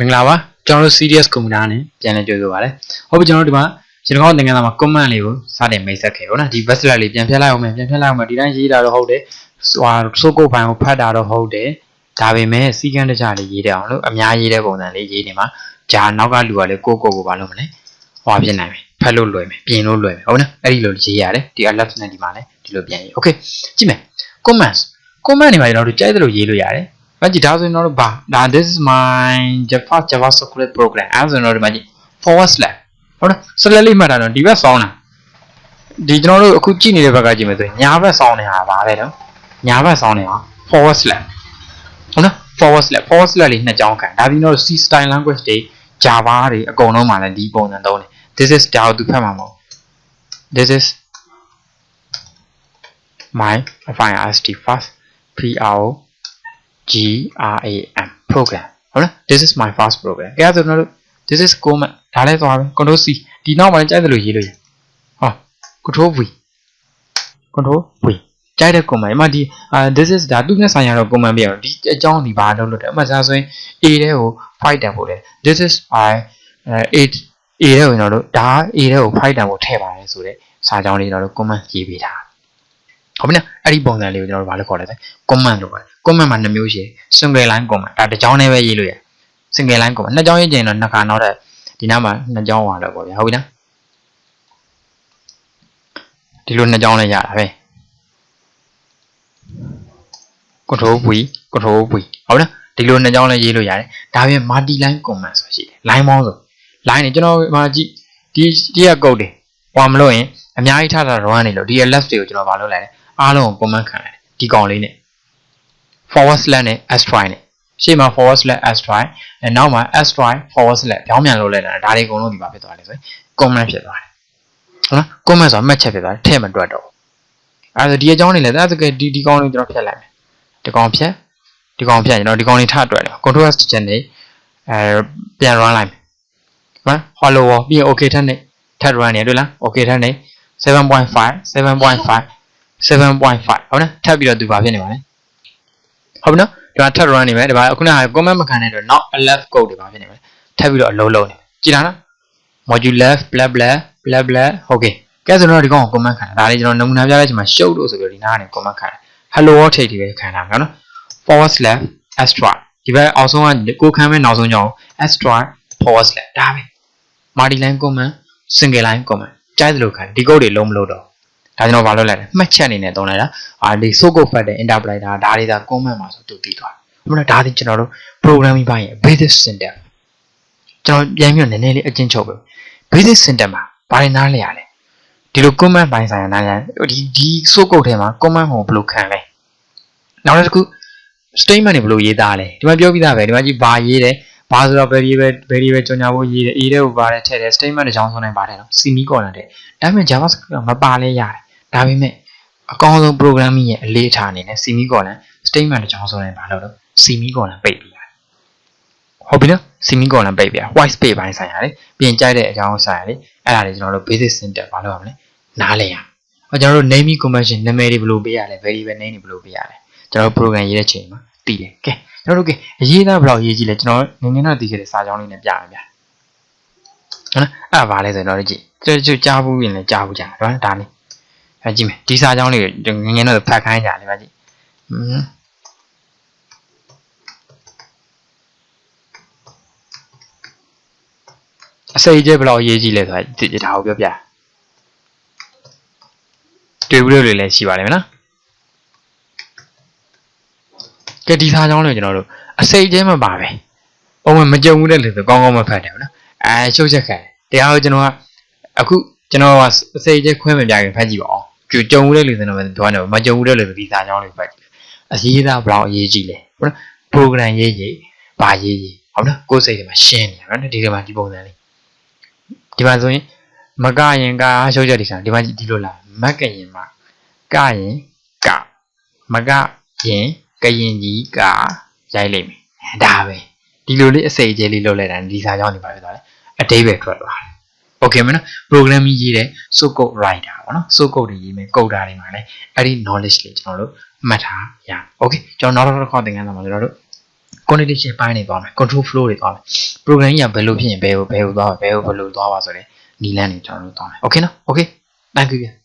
မင်္ဂလာပါကျွန်တော်တို့ serious computer နဲ့ပြန်လည်ကြိုဆိုပါရစေဟုတ်ပြီကျွန်တော်တို့ဒီမှာရှင်ကောင်းသင်ခန်းစာမှာ comment လေးကိုစတင်မိတ်ဆက်ခဲ့ဟုတ်နော်ဒီ bachelor လေးပြန်ဖြတ်လိုက်အောင်မယ်ပြန်ဖြတ်လိုက်အောင်မယ်ဒီတိုင်းရေးတာတော့ဟုတ်တယ်ဟိုဆိုကုတ်ဖိုင်ကိုဖတ်တာတော့ဟုတ်တယ်ဒါပေမဲ့စီကန်းတခြားလေးရေးတယ်အောင်လို့အများရေးတဲ့ပုံစံလေးရေးနေမှာဂျာနောက်ကလူကလည်းကိုကိုကိုဘာလို့မလဲဟောဖြစ်နိုင်မယ်ဖတ်လို့လွယ်မယ်ပြင်လို့လွယ်မယ်ဟုတ်နော်အဲ့ဒီလိုရေးရတယ်ဒီ left နဲ့ဒီမှာလည်းဒီလိုပြန်ရေး okay ကြည့်မယ် comments comment တွေမှာကျွန်တော်တို့ကြိုက်သလိုရေးလို့ရတယ်။ ဘာကြည့်ဒါဆိုရင်တော့ဘာဒါ this is my Java JavaScript program အဲဆိုရင်တော့ဒီမှာကြည့် forward slash ဟုတ်လား slash လေးမှတ်တာတော့ဒီဘက်ဆောင်းတာဒီကျွန်တော်တို့အခုကြည့်နေတဲ့ဘက်ကကြည့်မယ်ဆိုရင်ညာဘက်ဆောင်းနေတာပါပဲနော်ညာဘက်ဆောင်းနေတာ forward slash ဟုတ်လား forward slash forward slash လေးနှစ်ကြောင်းခံဒါပြီးတော့ C style language တွေ Java တွေအကုန်လုံးမှာလည်းဒီပုံစံသုံးတယ် this is ဒါကိုသူဖတ်မှာမဟုတ် this is my file st first p r o G R A M program ဟုတ်လား this is my first program ကြည့်ရဆိုတော့ this is command ဒါလည်းသွားပဲ control C ဒီနောက်မှာလည်းကြိုက်သလိုရေးလို့ရဟော control V control V ကြိုက်တဲ့ command ဒီမှာဒီအာ this is ဒါသူနဲ့ဆိုင်ရတော့ command ပြရအောင်ဒီအကြောင်းဒီဘာလုပ်လို့တယ်အမှစားဆိုရင် A တဲ့ကို fight တန်ဖို့တယ် this is I 8 A တဲ့ကိုကျွန်တော်တို့ဒါ A တဲ့ကို fight တန်ဖို့ထည့်ပါတယ်ဆိုတဲ့စာကြောင်းလေးကျွန်တော်တို့ command ရေးပေးထား ဟုတ်ပြီနော်အဲ့ဒီပုံစံလေးကိုကျွန်တော်တို့ဘာလို့ခေါ်လဲဆို comment လို့ခေါ်တယ် comment မှာနှစ်မျိုးရှိတယ် single line comment ဒါတစ်ကြောင်းနဲ့ပဲရေးလို့ရတယ် single line comment နှစ်ကြောင်းရေးချင်တော့နှစ်ခါနောက်တဲ့ဒီနားမှာနှစ်ကြောင်းပါတော့ပေါ့ဗျာဟုတ်ပြီနော်ဒီလိုနှစ်ကြောင်းလည်းရတာပဲ control v control v ဟုတ်နော်ဒီလိုနှစ်ကြောင်းလည်းရေးလို့ရတယ်ဒါပြင် multi line comment ဆိုရှိတယ် line ပေါင်းဆို line နေကျွန်တော်မှာကြည့်ဒီဒီကကုတ်တယ်ဟောမလို့ရင်အများကြီးထားတာ run နေလို့ဒီ left တွေကိုကျွန်တော်မလုပ်လိုက်နဲ့ အားလုံးကို comment ခံလိုက်တယ်ဒီကောင်လေးနဲ့ forward slash နဲ့ s try နဲ့ရှေ့မှာ forward slash s try အဲနောက်မှာ s try forward slash ပြောင်းပြန်လုပ်လိုက်တာဒါတွေအကုန်လုံးဒီမှာဖြစ်သွားတယ်ဆိုရင် comment ဖြစ်သွားတယ်ဟုတ်လား comment ဆိုတာမှတ်ချက်ဖြစ်သွားတယ်ထည့်မတွက်တော့အဲဒါဒီအကြောင်းနေလဲဒါဆိုကဒီဒီကောင်လေးကျွန်တော်ဖြတ်လိုက်မယ်ဒီကောင်ဖြတ်ဒီကောင်ဖြတ်ကျွန်တော်ဒီကောင်လေးထတွက်တယ် control s ချက်နဲ့အဲပြန် run လိုက်မယ်ဟမ် hello ပြီးရင် okay ထက်နဲ့ထပ် run နေတွေ့လား okay ထက်နဲ့7.5 7.5 7.5ဟုတ်နော်ထပ်ပြီးတော့သူဘာဖြစ်နေပါလဲဟုတ်ပြီနော်ဒီမှာထပ် run နေမယ်ဒီမှာခုနက comment မခံတဲ့တော့ not left code တွေဘာဖြစ်နေမလဲထပ်ပြီးတော့အလုံးလုံးနေကြည်လားနော် module left blah blah blah blah ဟုတ်ကဲ့ကဲဆိုတော့ဒီကောင်ကို comment ခံတာဒါလေးကျွန်တော်နမူနာပြတဲ့အချိန်မှာ show လို့ဆိုပြီးဒီနားကနေ comment ခံတာ hello world ထိပ်တွေပဲခံတာနော် forward slash extra ဒီဘက်အောက်ဆုံးကကိုခံမဲ့နောက်ဆုံးကြောင်း extra forward slash ဒါပဲ multi line comment single line comment ကြိုက်သလိုခံဒီ code တွေလုံးမလို့တော့ ဒါကျွန်တော်ဘာလုပ်လိုက်လဲမှတ်ချက်အနေနဲ့သုံးလိုက်တာအာဒီ so code ဖတ်တဲ့ interpreter ဒါတွေဒါ comment မှာဆိုသူတည်သွားတယ်ဘယ်လိုဒါဒီကျွန်တော်တို့ programming ဘိုင်းရဲ့ basic syntax ကျွန်တော်ပြန်ပြီးတော့နည်းနည်းလေးအကျဉ်းချုပ်ပဲ basic syntax မှာဘာတွေနားလဲရလဲဒီလို comment ဘိုင်းဆိုင်ရာနားလဲဒီဒီ so code ထဲမှာ comment ကိုဘယ်လိုခံလဲနောက်တစ်ခု statement တွေဘယ်လိုရေးသားလဲဒီမှာပြောပြီးသားပဲဒီမှာကြည့်ဘာရေးတယ်ဘာဆိုတော့ variable variable ကြော်ညာဖို့ရေးတယ် a တဲ့ကိုပါတယ်ထည့်တယ် statement တစ်ချောင်းဆုံးနိုင်ပါတယ်နော် semicolon တဲ့ဒါပေမဲ့ javascript မပါလဲရတယ် ဒါပေမဲ့အကောင်းဆုံး programming ရဲ့အလေးအထားအနေနဲ့ semicolon statement တစ်ချောင်းဆုံးနိုင်ပါလို့တော့ semicolon ပိတ်ပြီးရတယ်ဟုတ်ပြီနော် semicolon ပိတ်ပြ white space ဘိုင်းဆိုင်ရတယ်ပြင်ကြိုက်တဲ့အကြောင်းဆိုင်ရတယ်အဲ့ဒါတွေကျွန်တော်တို့ basic syntax ဘာလို့ရမလဲနားလဲရအောင်ကျွန်တော်တို့ naming convention နာမည်တွေဘယ်လိုပေးရလဲ variable name တွေဘယ်လိုပေးရလဲကျွန်တော် program ရေးတဲ့ချိန်မှာတည်တယ်ကဲကျွန်တော်တို့ကအရေးသားဘယ်လောက်ရေးကြည့်လဲကျွန်တော်ငငယ်တော့တည်ခဲ့တဲ့စာကြောင်းလေးနဲ့ပြရမယ်ဗျာဟုတ်လားအဲ့ဒါဘာလဲဆိုတော့ကြည့်ကျွန်တော်ကြားဘူးရင်လည်းကြားဘူးကြာဟုတ်လားဒါလေး အဲကြည့်မယ်ဒီစာကြောင်းလေးကိုငငယ်တော့ဖတ်ခိုင်းကြလေဗျာကြည့်อืมအစိတ်ကျဘယ်လောက်ရေးကြည့်လဲဆိုတာဒီဒါကိုပြောပြတွေ့ဘူးလို့လည်းရှိပါလိမ့်မယ်နော်ကဲဒီစာကြောင်းလေးကျွန်တော်တို့အစိတ်ကျဲမပါပဲပုံမှန်မကြုံဘူးတဲ့လူဆိုကောင်းကောင်းမဖတ်တယ်နော်အဲရှုပ်ချက်ခံတရားကိုကျွန်တော်ကအခုကျွန်တော်ကအစိတ်ကျဲခွဲမပြခင်ဖတ်ကြည့်ပါအောင် ကြုံကြုံဘူးတဲ့လူဆိုတော့တော့မကြုံဘူးတဲ့လူဆိုဒီစာကြောင်းလေးဖတ်ကြည့်အရေးသားဘယ်လောက်အရေးကြီးလဲဟုတ်နော် program ရေးရေးဘာရေးရေးဟုတ်နော်ကိုယ်စိတ်ထဲမှာရှင်းနေတယ်နော်ဒီကမှာဒီပုံစံလေးဒီမှာဆိုရင်မကရင်ကရှုပ်ချက်ဒီဆိုင်ဒီမှာဒီလိုလားမကရင်မကရင်ကမကရင်ကရင်ကြီးကရိုက်လိမ့်မယ်ဒါပဲဒီလိုလေးအစိတ်အကျဲလေးလုပ်လိုက်တာဒီစာကြောင်းနေပါဖြစ်သွားတယ်အတိတ်ပဲထွက်သွားတယ် โอเคမနော် programming ရေးတဲ့ so code writer ပေါ့နော် so code တွေရေးမယ် coder တွေမှာလည်းအဲ့ဒီ knowledge လေးကျွန်တော်တို့မှတ်ထားရအောင်โอเคကျွန်တော်နောက်တစ်ခါသင်ခန်းစာမှာကျွန်တော်တို့ condition ပိုင်းတွေသွားမယ် control flow တွေသွားမယ် program ကြီးကဘယ်လိုဖြစ်ရင်ဘယ်ကိုဘယ်ကိုသွားဘယ်ကိုဘယ်လိုသွားပါဆိုတဲ့နီလန်းတွေကျွန်တော်တို့သွားမယ် okay နော် okay thank you